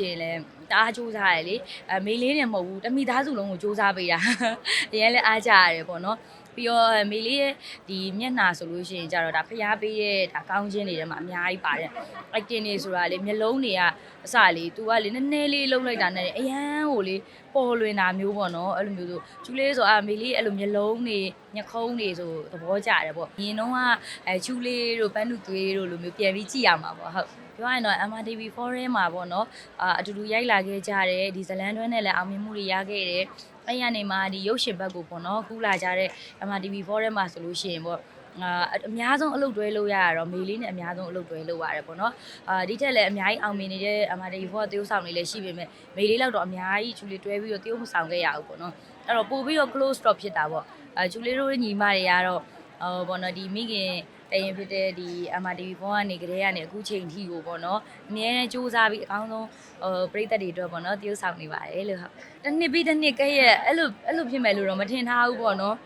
ရှိရင်လည်းတအားစူးစမ်းရတယ်လေအဲမေလေးနဲ့မဟုတ်ဘူးတမိသားစုလုံးကိုစူးစမ်းပေးတာအရင်လည်းအားကြရတယ်ပေါ့နော်ပြီးတော့မေလေးရဲ့ဒီမျက်နှာဆိုလို့ရှိရင်ကြတော့ဒါဖျားပေးတဲ့ဒါကောင်းခြင်းတွေထဲမှာအများကြီးပါတယ် acting တွေဆိုတာလေမျက်လုံးတွေကအစလေ तू ကလေနည်းနည်းလေးလှုပ်လိုက်တာနဲ့အရန်ကိုလေပေါ်လွင်တာမျိုးပေါ့နော်အဲ့လိုမျိုးဆိုကျူလေးဆိုအာမေလေးအဲ့လိုမျက်လုံးတွေညခုံးတွေဆိုသဘောကျတယ်ပေါ့ရင်တော့ကအဲကျူလေးတို့ပန်းတူသွေးတို့လိုမျိုးပြန်ပြီးကြည့်ရမှာပေါ့ဟုတ် ပြောရရင်တော့ MRTV Forum မှာပေါ့နော်အာအတူတူရိုက်လာခဲ့ကြတယ်ဒီဇလန်တွဲနဲ့လည်းအောင်မြင်မှုတွေရခဲ့တယ်အဲ့ရနေမှာဒီရုပ်ရှင်ဘက်ကိုပေါ့နော်ကူးလာကြတဲ့ MRTV Forum မှာဆိုလို့ရှိရင်ပေါ့အာအများဆုံးအလုပ်တွဲလို့ရရတော့မေလေးနဲ့အများဆုံးအလုပ်တွဲလို့ရတယ်ပေါ့နော်အာဒီထက်လည်းအများကြီးအောင်မြင်နေတဲ့ MRTV Forum တရုပ်ဆောင်တွေလည်းရှိပေမဲ့မေလေးလောက်တော့အများကြီးချူလေးတွဲပြီးတော့တရုပ်မဆောင်ခဲ့ရဘူးပေါ့နော်အဲ့တော့ပို့ပြီးတော့ close stop ဖြစ်တာပေါ့အာချူလေးတို့ညီမတွေကတော့ဟိုပေါ့နော်ဒီမိခင် တရင်ဖြစ်တဲ့ဒီ MRTV ဘုံကနေကလေးကနေအခုချိန်ထိကိုပေါ့နော်အများနဲ့စူးစမ်းပြီးအကောင်းဆုံးဟိုပရိသတ်တွေအတွက်ပေါ့နော်တရုပ်ဆောင်နေပါတယ်လို့ဟုတ်တစ်နှစ်ပြီးတစ်နှစ်ကဲရဲ့အဲ့လိုအဲ့လိုဖြစ်မယ်လို့တော့မထင်ထားဘူးပေါ့နော်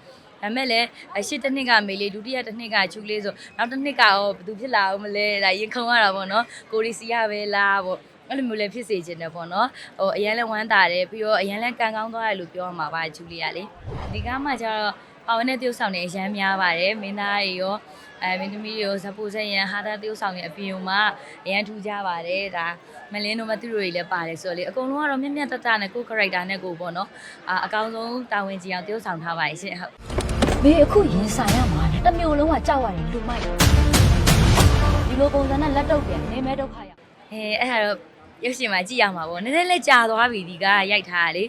ဒါမဲ့လည်းရှစ်တစ်နှစ်ကမေလေးဒုတိယတစ်နှစ်ကချူလေးဆိုနောက်တစ်နှစ်ကရောဘယ်သူဖြစ်လာအောင်မလဲဒါရင်ခုံရတာပေါ့နော်ကိုရီစီယာပဲလားပေါ့အဲ့လိုမျိုးလည်းဖြစ်စေချင်တယ်ပေါ့နော်ဟိုအရန်လည်းဝမ်းသာတယ်ပြီးတော့အရန်လည်းကံကောင်းသွားတယ်လို့ပြောရမှာပါချူလေးကလေဒီကားမှကျတော့ ပါဝင်တဲ့တယောက်ဆောင်နေအရန်များပါတယ်မင်းသားတွေရောအဲမင်းသမီးတွေရောဇပူဆက်ရန်ဟာတာတယောက်ဆောင်ရဲ့အပြင်မှာအရန်ထူးကြပါတယ်ဒါမလင်းတို့မသူတို့တွေလည်းပါတယ်ဆိုတော့လေအကုန်လုံးကတော့မြက်မြက်တတနဲ့ကိုယ် character နဲ့ကိုပေါ့နော်အာအကောင်းဆုံးတာဝန်ကြီးအောင်တယောက်ဆောင်ထားပါရှင်ဟုတ်ဘေးအခုရင်ဆိုင်ရမှာလေတစ်မျိုးလုံးကကြောက်ရတယ်လူမိုက်ဒီလိုပုံစံနဲ့လက်တော့ပြန်နေမဲဒုက္ခရောက်အဲအဲ့ဒါတော့ရုပ်ရှင်မှာကြည့်ရမှာပေါ့နည်းနည်းလေးကြာသွားပြီဒီကရိုက်ထားတာလေ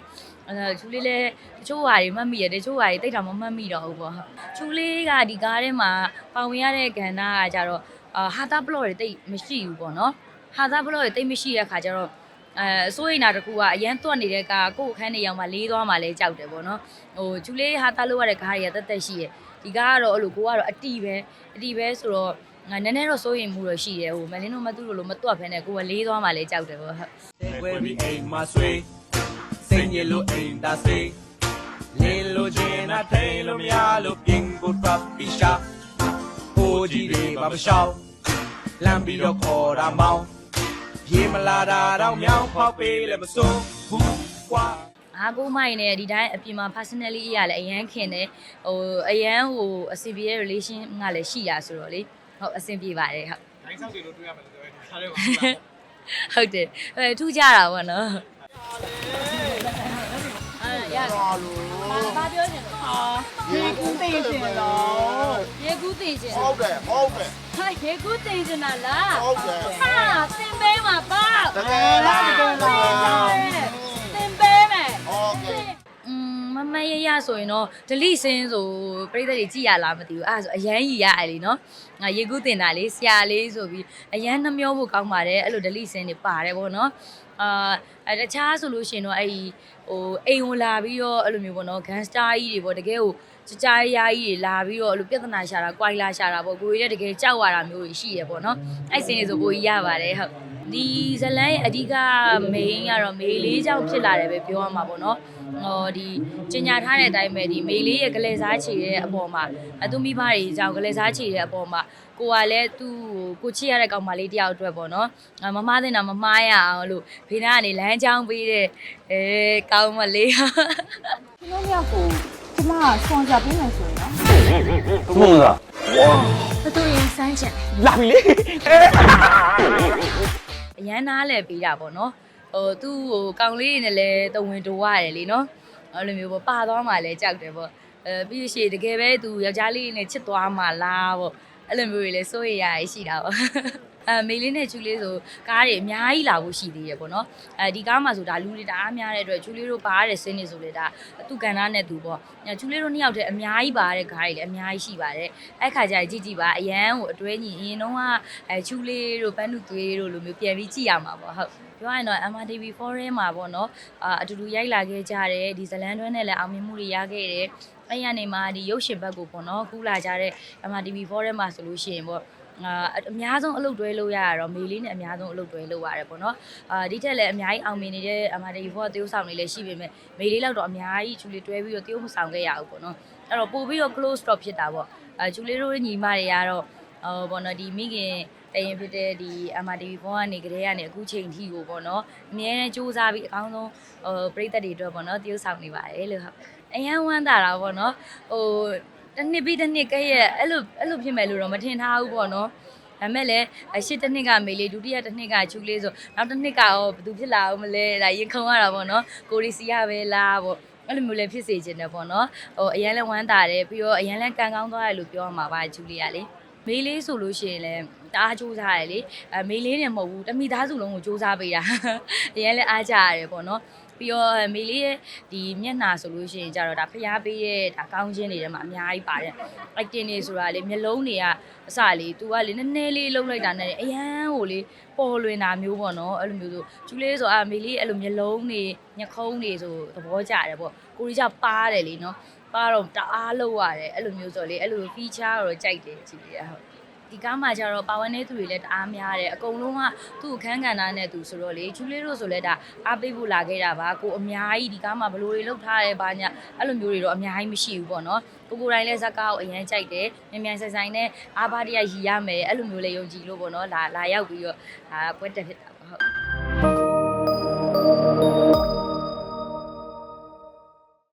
အဲချူလေးလည်းတချို့ဟာတွေမှတ်မိရတယ်တချို့ဟာတွေတိတ်တာမမှတ်မိတော့ဘူးပေါ့ဟုတ်ချူလေးကဒီကားထဲမှာပါဝင်ရတဲ့ကဏ္ဍကကြတော့အာဟာတာဘလော့တွေတိတ်မရှိဘူးပေါ့နော်ဟာတာဘလော့တွေတိတ်မရှိတဲ့ခါကျတော့အဲအစိုးရိမ်တာတကူကအရန်တွတ်နေတဲ့ကားကိုယ့်အခန်းနေရောက်မှလေးသွားမှလဲကြောက်တယ်ပေါ့နော်ဟိုချူလေးဟာတာလို့ရတဲ့ကားတွေကတက်တက်ရှိရဲ့ဒီကားကတော့အဲ့လိုကိုကတော့အတီပဲအတီပဲဆိုတော့ငါနည်းနည်းတော့စိုးရိမ်မှုတော့ရှိတယ်ဟိုမလင်းတို့မသူ့လိုလိုမတွတ်ဖဲနဲ့ကိုကလေးသွားမှလဲကြောက်တယ်ပေါ့ဟုတ်ဝဲပြီးအိမ်မှာဆွေး စိတ်ညစ်လို့အိမ်သာစေးလင်းလို့ခြင်းနဲ့ထိန်လို့မရလို့ပြင်ကိုတပ်ပြီးရှာကိုကြီးတွေမမရှောင်းလမ်းပြီးတော့ခေါ်တာမောင်းပြေးမလာတာတော့မြောင်းဖောက်ပေးလည်းမစိုးဘူးကွာအားကိုမိုင်နဲ့ဒီတိုင်းအပြင်မှာ personally အရာလည်းအရန်ခင်တယ်ဟိုအရန်ဟိုအဆင်ပြေတဲ့ relation ကလည်းရှိတာဆိုတော့လေဟုတ်အဆင်ပြေပါတယ်ဟုတ်တိုင်းဆောက်တွေလို့တွေ့ရမယ်လို့ပြောတယ်ခါလေးပါဟုတ်တယ်အဲထူးကြတာပေါ့နော် အာရတယ်ဘာဘာပြောနေလဲဟာရေကူးသိရှင်တော့ရေကူးတင်ချင်ဟုတ်တယ်ဟုတ်တယ်ဟာရေကူးတင်ချင်တာလားဟုတ်တယ်ဟာသင်ပေးမှာပေါ့တကယ်လားတကယ်လားသင်ပေးမယ်ဟုတ်ကဲ့อืมမမရရဆိုရင်တော့ဒလိစင်းဆိုပြိတ္တတွေကြည်ရလားမသိဘူးအဲ့ဒါဆိုအရန်ကြီးရတယ်လीနော်ငါရေကူးတင်တာလေးဆရာလေးဆိုပြီးအရန်နှမျောဖို့ကောင်းပါတယ်အဲ့လိုဒလိစင်းတွေပါတယ်ပေါ့နော် အာအဲတခြားဆိုလို့ရှိရင်တော့အဲ့ဒီဟိုအိမ်ဝင်လာပြီးတော့အဲ့လိုမျိုးပေါ့နော်ဂန်စတာကြီးတွေပေါ့တကယ်ကိုကြကြရာကြီးတွေလာပြီးတော့အဲ့လိုပြဿနာရှာတာ၊ကွိုင်လာရှာတာပေါ့ကိုကြီးလည်းတကယ်ကြောက်ရတာမျိုးတွေရှိရပေါ့နော်အဲ့စင်းတွေဆိုကိုကြီးရပါတယ်ဟုတ် ဒီဇလန်ရဲ့အဓိက main ကတော့မေလေးကြောင့်ဖြစ်လာတယ်ပဲပြောရမှာပေါ့နော်ဟောဒီကျင်ညာထားတဲ့အတိုင်းပဲဒီမေလေးရဲ့ကလေးစားချေတဲ့အပေါ်မှာအသူမိဘတွေကြောင့်ကလေးစားချေတဲ့အပေါ်မှာကိုကလည်းသူ့ကိုချစ်ရတဲ့ကောင်မလေးတယောက်အတွက်ပေါ့နော်အမမသိတာမမှားရအောင်လို့ဖေနာကနေလမ်းကြောင်းပေးတဲ့အဲကောင်မလေးဒီလိုမျိုးကိုကျမဆွန်ကြပေးမယ်ဆိုရင်နော်မုံလားဘသူရင်စမ်းချင်လာပြီလေ အရန်နားလဲပေးတာပေါ့နော်ဟိုသူ့ဟိုကောင်လေးတွေနဲ့လည်းတဝင်တိုးရတယ်လीနော်အဲ့လိုမျိုးပေါ့ပါသွားမှလည်းကြောက်တယ်ပေါ့အဲပြီးလို့ရှိရင်တကယ်ပဲသူယောက်ျားလေးနဲ့ချစ်သွားမှလားပေါ့အဲ့လိုမျိုးတွေလည်းစိုးရိမ်ရရရှိတာပေါ့ အဲမေလေးနဲ့ချူလေးဆိုကားတွေအများကြီးလာဖို့ရှိသေးရပေါ့နော်အဲဒီကားမှာဆိုဒါလူတွေတအားများတဲ့အတွက်ချူလေးတို့ပါရတဲ့ဆင်းနေဆိုလေဒါသူ့ကန်သားနဲ့သူပေါ့ချူလေးတို့နှစ်ယောက်တည်းအများကြီးပါတဲ့ကားတွေလည်းအများကြီးရှိပါတယ်အဲ့ခါကျရင်ကြည့်ကြည့်ပါအရန်ကိုအတွဲညီအရင်တော့ကအဲချူလေးတို့ပန်းတူသွေးတို့လိုမျိုးပြန်ပြီးကြည့်ရမှာပေါ့ဟုတ်ပြောရရင်တော့ MRTV Forum မှာပေါ့နော်အာအတူတူရိုက်လာခဲ့ကြတယ်ဒီဇလန်တွဲနဲ့လည်းအောင်မြင်မှုတွေရခဲ့တယ်အဲ့ရနေမှာဒီရုပ်ရှင်ဘက်ကိုပေါ့နော်ကူးလာကြတဲ့ MRTV Forum မှာဆိုလို့ရှိရင်ပေါ့ အာအများဆုံးအလုပ်တွဲလို့ရရတော့မေလေးနဲ့အများဆုံးအလုပ်တွဲလို့ရတယ်ပေါ့နော်အာဒီထက်လည်းအများကြီးအောင်မြင်နေတဲ့ MRTV Forum တရုပ်ဆောင်တွေလည်းရှိပေမဲ့မေလေးလောက်တော့အများကြီးချူလေးတွဲပြီးတော့တရုပ်မဆောင်ခဲ့ရဘူးပေါ့နော်အဲ့တော့ပို့ပြီးတော့ close stop ဖြစ်တာပေါ့အဲချူလေးတို့ညီမတွေကတော့ဟိုပေါ့နော်ဒီမိခင်တရင်ဖြစ်တဲ့ဒီ MRTV ဖုန်းကနေကလေးကနေအခုချိန်ထိကိုပေါ့နော်အများနဲ့စူးစမ်းပြီးအကောင်းဆုံးဟိုပရိသတ်တွေအတွက်ပေါ့နော်တရုပ်ဆောင်နေပါတယ်လို့ဟုတ်အရန်ဝမ်းသာတာပေါ့နော်ဟို တစ်နှစ်ပြီးတစ်နှစ်ကဲ့ရဲ့အဲ့လိုအဲ့လိုဖြစ်မယ်လို့တော့မထင်ထားဘူးပေါ့နော်ဒါမဲ့လည်းအရှိတစ်နှစ်ကမေလေးဒုတိယတစ်နှစ်ကချူလေးဆိုနောက်တစ်နှစ်ကရောဘယ်သူဖြစ်လာအောင်မလဲဒါရင်ခုံရတာပေါ့နော်ကိုရီစီရပဲလားပေါ့အဲ့လိုမျိုးလည်းဖြစ်စေချင်တယ်ပေါ့နော်ဟိုအရန်လည်းဝမ်းသာတယ်ပြီးတော့အရန်လည်းကန်ကောင်းသွားတယ်လို့ပြောရမှာပါချူလေးကလေမေလေးဆိုလို့ရှိရင်လည်းတအားစူးစားရတယ်လေအမေလေးနဲ့မဟုတ်ဘူးတမိသားစုလုံးကိုစူးစားပေးတာအရန်လည်းအားကြရတယ်ပေါ့နော် ပြီးတော့မေလေးရဲ့ဒီမျက်နှာဆိုလို့ရှိရင်ကြတော့ဒါဖျားပေးတဲ့ဒါကောင်းခြင်းတွေထဲမှာအများကြီးပါတယ် acting တွေဆိုတာလေမျက်လုံးတွေကအစလေ तू ကလေနည်းနည်းလေးလှုပ်လိုက်တာနဲ့အရန်ကိုလေပေါ်လွင်တာမျိုးပေါ့နော်အဲ့လိုမျိုးဆိုကျူလေးဆိုအာမေလေးအဲ့လိုမျက်လုံးတွေညခုံးတွေဆိုသဘောကျတယ်ပေါ့ကိုကြီးကပါတယ်လေနော်ပါတော့တအားလှုပ်ရတယ်အဲ့လိုမျိုးဆိုလေအဲ့လို feature တော့ကြိုက်တယ်ကြည့်ရဟုတ် ဒီကားမှာကျတော့ပါဝင်တဲ့သူတွေလည်းတအားများတယ်အကုန်လုံးကသူ့အခန်းကဏ္ဍနဲ့သူဆိုတော့လေကျူလေးတို့ဆိုလဲဒါအားပေးဖို့လာခဲ့တာပါကိုအများကြီးဒီကားမှာဘလို့တွေလောက်ထားရဲဘာညာအဲ့လိုမျိုးတွေတော့အများကြီးမရှိဘူးပေါ့နော်ကိုကိုတိုင်းလဲဇက်ကားကိုအရင်ကြိုက်တယ်မြန်မြန်ဆိုင်ဆိုင်နဲ့အားပါတရရည်ရမယ်အဲ့လိုမျိုးလေးယုံကြည်လို့ပေါ့နော်လာလာရောက်ပြီးတော့ဒါပွဲတက်ဖြစ်တာပေါ့ဟုတ်